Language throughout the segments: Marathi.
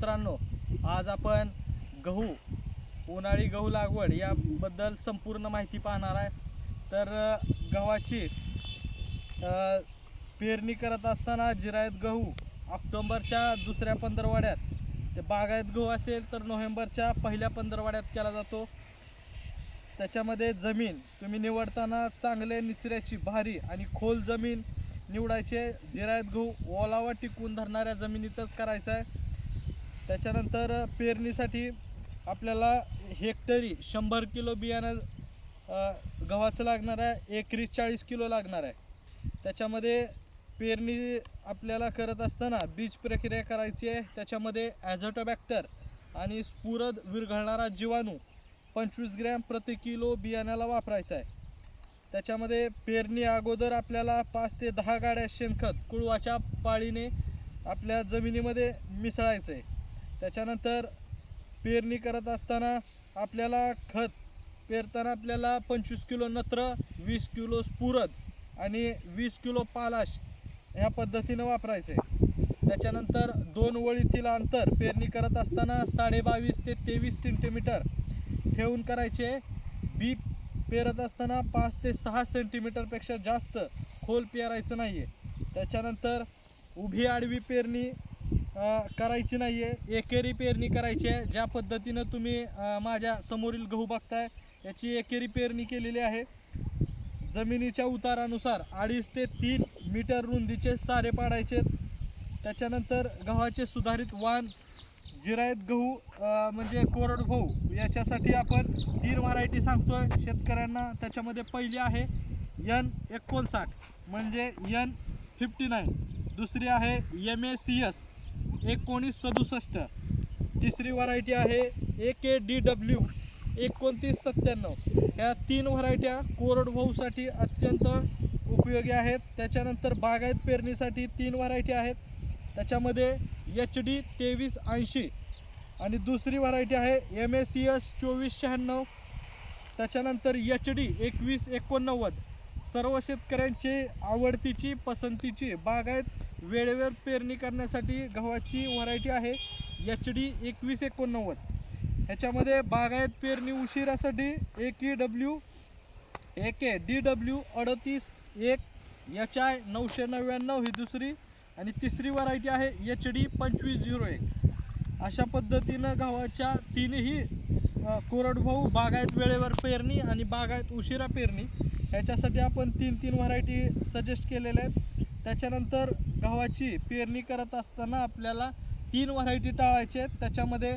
मित्रांनो आज आपण गहू उन्हाळी गहू लागवड याबद्दल संपूर्ण माहिती पाहणार आहे. तर गव्हाची पेरणी करत असताना जिरायत गहू ऑक्टोंबरच्या दुसऱ्या पंधरवाड्यात. ते बागायत गहू असेल तर नोव्हेंबरच्या पहिल्या पंधरवाड्यात केला जातो. त्याच्यामध्ये जमीन तुम्ही निवडताना चांगले निचऱ्याची भारी आणि खोल जमीन निवडायचे. जिरायत गहू ओलावा टिकून धरणाऱ्या जमिनीतच करायचं आहे. त्याच्यानंतर पेरणीसाठी आपल्याला हेक्टरी शंभर किलो बियाणं गव्हाचं लागणार आहे एकरी चाळीस किलो लागणार आहे. त्याच्यामध्ये पेरणी आपल्याला करत असताना बीज प्रक्रिया करायची आहे. त्याच्यामध्ये ॲझोटोबॅक्टर आणि स्फुरद विरघळणारा जीवाणू पंचवीस ग्रॅम प्रति किलो बियाण्याला वापरायचा आहे. त्याच्यामध्ये पेरणी अगोदर आपल्याला पाच ते दहा गाड्या शेणखत कुळवाच्या पाळीने आपल्या जमिनीमध्ये मिसळायचं आहे. त्याच्यानंतर पेरणी करत असताना आपल्याला खत पेरताना आपल्याला पंचवीस किलो नत्र वीस किलो स्फुरद आणि वीस किलो पालाश ह्या पद्धतीनं वापरायचं. आहे त्याच्यानंतर दोन वळीतील अंतर पेरणी करत असताना साडे बावीस ते तेवीस सेंटीमीटर ठेवून करायचे. बी पेरत असताना पाच ते सहा सेंटीमीटरपेक्षा जास्त खोल पेरायचं नाही आहे त्याच्यानंतर उभी आडवी पेरणी करायची नाही आहे एकेरी पेरणी करायची आहे. ज्या पद्धतीनं तुम्ही माझ्या समोरील गहू बघताय याची एकेरी पेरणी केलेली आहे. जमिनीच्या उतारानुसार अडीच ते तीन मीटर रुंदीचे सारे पाडायचे त्याच्यानंतर गव्हाचे सुधारित वाण जिरायत गहू म्हणजे कोरड गहू याच्यासाठी आपण तीन व्हरायटी सांगतोय. शेतकऱ्यांना त्याच्यामध्ये पहिली आहे यन एकोणसाठ म्हणजे यन फिफ्टी नाईन. दुसरी आहे एम ए सी एस. एकोणीस सदुसष्ट. तिसरी व्हरायटी आहे ए के डी डब्ल्यू एकोणतीस सत्त्याण्णव. ह्या तीन व्हरायट्या कोरडभाऊसाठी अत्यंत उपयोगी आहेत. त्याच्यानंतर बागायत पेरणीसाठी तीन व्हरायटी आहेत. त्याच्यामध्ये एच डी तेवीस ऐंशी. आणि दुसरी व्हरायटी आहे एम ए सी एस चोवीस शहाण्णव. त्याच्यानंतर एच डी एकवीस एकोणनव्वद. सर्व शेतकऱ्यांची आवडतीची पसंतीची बागायत वेळेवर पेरणी करण्यासाठी गव्हाची व्हरायटी आहे. एच डी एकवीस एकोणनव्वद. ह्याच्यामध्ये बागायत पेरणी उशिरासाठी A K W A K D W अडतीस एक एच आय नऊशे नव्याण्णव ही दुसरी आणि तिसरी व्हरायटी आहे एच डी पंचवीस झिरो एक. अशा पद्धतीनं गव्हाच्या तीनही कोरडभाऊ बागायत वेळेवर पेरणी आणि बागायत उशिरा पेरणी ह्याच्यासाठी आपण तीन तीन व्हरायटी सजेस्ट केलेल्या आहेत. त्याच्यानंतर गव्हाची पेरणी करत असताना आपल्याला तीन व्हरायटी टाळायचे आहेत. त्याच्यामध्ये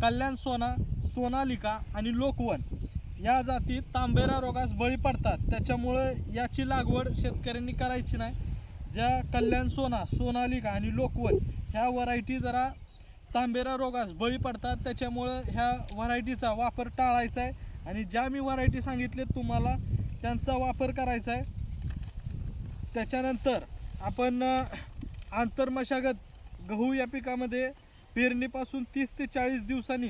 कल्याण सोना सोनालिका आणि लोकवन. या जाती तांबेरा रोगास बळी पडतात. त्याच्यामुळं याची लागवड शेतकऱ्यांनी करायची नाही. ज्या कल्याण सोना सोनालिका आणि लोकवन ह्या व्हरायटी जरा तांबेरा रोगास बळी पडतात. त्याच्यामुळं ह्या व्हरायटीचा वापर टाळायचा आहे. आणि ज्या मी व्हरायटी सांगितले तुम्हाला त्यांचा वापर करायचा आहे. त्याच्यानंतर आपण आंतरमशागत गहू या पिकामध्ये पेरणीपासून तीस ते चाळीस दिवसांनी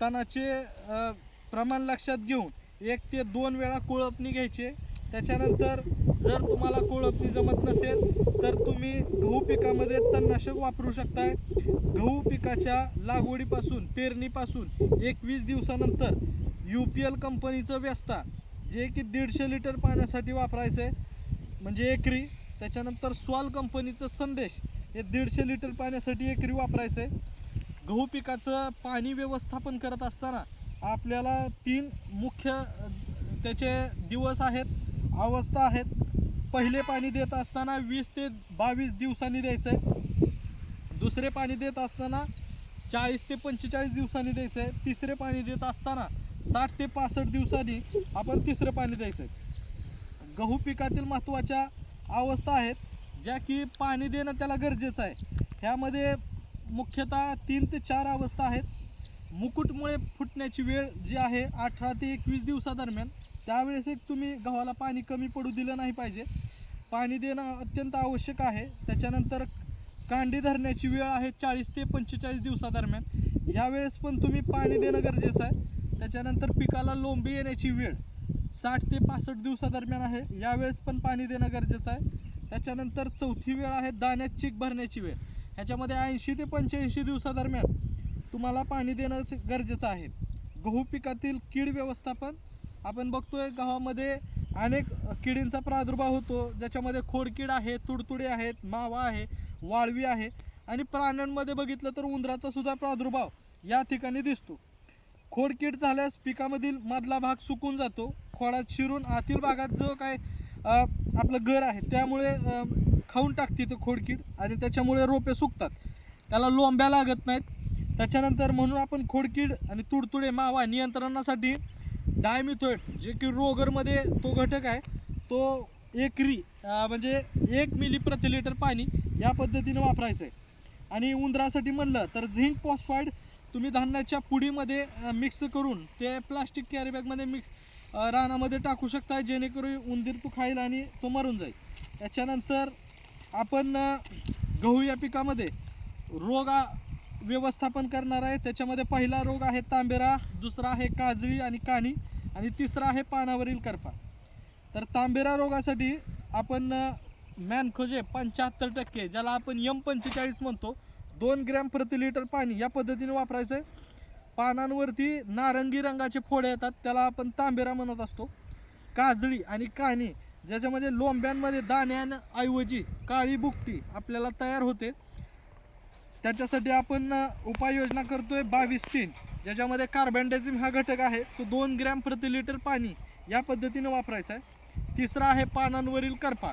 तणाचे प्रमाण लक्षात घेऊन एक ते दोन वेळा कोळपणी घ्यायचे. त्याच्यानंतर जर तुम्हाला कोळपणी जमत नसेल तर तुम्ही गहू पिकामध्ये तणनाशक वापरू शकताय. गहू पिकाच्या लागवडीपासून पेरणीपासून एकवीस दिवसानंतर यू पी एल कंपनीचं व्यस्ता जे की दीडशे लिटर पाण्यासाठी वापरायचं आहे म्हणजे एकरी. त्याच्यानंतर स्वाल कंपनीचं संदेश हे दीडशे लिटर पाण्यासाठी एकरी वापरायचं आहे गहू पिकाचं पाणी व्यवस्थापन करत असताना आपल्याला तीन मुख्य त्याचे दिवस आहेत अवस्था आहेत. पहिले पाणी देत असताना वीस ते बावीस दिवसांनी द्यायचं आहे दुसरे पाणी देत असताना चाळीस ते पंचेचाळीस दिवसांनी द्यायचं आहे तिसरे पाणी देत असताना साठ ते पासष्ट दिवसांनी आपण तिसरं पाणी द्यायचं आहे गहू पिकातील महत्त्वाच्या अवस्था आहेत ज्या की पाणी देणं त्याला गरजेचं आहे. ह्यामध्ये मुख्यतः तीन ते चार अवस्था आहेत. मुकुटमुळे फुटण्याची वेळ जी आहे अठरा ते एकवीस दिवसादरम्यान. त्यावेळेस एक तुम्ही गव्हाला पाणी कमी पडू दिलं नाही पाहिजे. पाणी देणं अत्यंत आवश्यक आहे. त्याच्यानंतर कांडी धरण्याची वेळ आहे चाळीस ते पंचेचाळीस दिवसादरम्यान. यावेळेस पण तुम्ही पाणी देणं गरजेचं आहे. त्याच्यानंतर पिकाला लोंबी येण्याची वेळ. साठ ते पासष्ट दिवसादरम्यान आहे. यावेळेस पण पाणी देणं गरजेचं आहे. त्याच्यानंतर चौथी वेळ आहे दाण्यात चीक भरण्याची वेळ. ह्याच्यामध्ये ऐंशी ते पंच्याऐंशी दिवसादरम्यान तुम्हाला पाणी देणं गरजेचं आहे. गहू पिकातील कीड व्यवस्थापन आपण बघतोय गव्हामध्ये अनेक किडींचा प्रादुर्भाव होतो. ज्याच्यामध्ये खोडकीड आहे तुडतुडे आहेत मावा आहे वाळवी आहे आणि प्राण्यांमध्ये बघितलं तर उंदराचा सुद्धा प्रादुर्भाव या ठिकाणी दिसतो. खोडकीड झाल्यास पिकामधील मधला भाग सुकून जातो. खोडात शिरून आतील भागात जो काय आपलं घर आहे त्यामुळे खाऊन टाकते तो खोडकीड आणि त्याच्यामुळे रोपे सुकतात. त्याला लोंब्या लागत नाहीत. त्याच्यानंतर म्हणून आपण खोडकीड आणि तुडतुडे मावा नियंत्रणासाठी डायमिथोइड जे की रोगरमध्ये तो घटक आहे तो एकरी री म्हणजे एक मिली प्रति लिटर पाणी या पद्धतीने वापरायचं आहे आणि उंदरासाठी म्हणलं तर झिंक फॉस्फाईड तुम्ही धान्याच्या पुडीमध्ये मिक्स करून ते प्लास्टिक कॅरीबॅगमध्ये मिक्स रानामध्ये टाकू शकता जेणेकरून उंदीर तो खाईल आणि तो मरून जाईल. त्याच्यानंतर आपण गहू या पिकामध्ये रोग व्यवस्थापन करणार आहे. त्याच्यामध्ये पहिला रोग आहे तांबेरा दुसरा आहे काजळी आणि काणी आणि तिसरा आहे पानावरील करपा. तर तांबेरा रोगासाठी आपण मॅनखोजे पंच्याहत्तर टक्के ज्याला आपण यम पंचेचाळीस म्हणतो दोन ग्रॅम प्रति लिटर पाणी या पद्धतीने वापरायचं आहे पानांवरती नारंगी रंगाचे फोडे येतात त्याला आपण तांबेरा म्हणत असतो. काजळी आणि काणी ज्याच्यामध्ये लोंब्यांमध्ये दाण्यांऐवजी काळी बुकटी आपल्याला तयार होते. त्याच्यासाठी आपण उपाययोजना करतोय बावीस तीन ज्याच्यामध्ये कार्बनडायझिम हा घटक आहे. तो दोन ग्रॅम प्रति लिटर पाणी या पद्धतीने वापरायचा आहे. तिसरा आहे पानांवरील करपा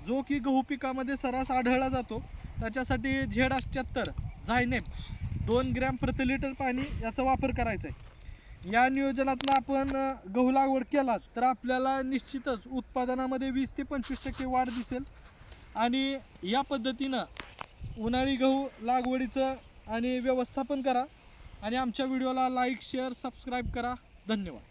जो की गहू पिकामध्ये सर्रास आढळला जातो. त्याच्यासाठी झेड अष्ट्याहत्तर झायनेप दोन ग्रॅम प्रति लिटर पाणी याचा वापर करायचा आहे. या नियोजनातनं आपण गहू लागवड केला तर आपल्याला निश्चितच उत्पादनामध्ये वीस ते पंचवीस टक्के वाढ दिसेल. आणि या पद्धतीनं उन्हाळी गहू लागवडीचं आणि व्यवस्थापन करा. आणि आमच्या व्हिडिओला लाईक शेअर सबस्क्राईब करा. धन्यवाद.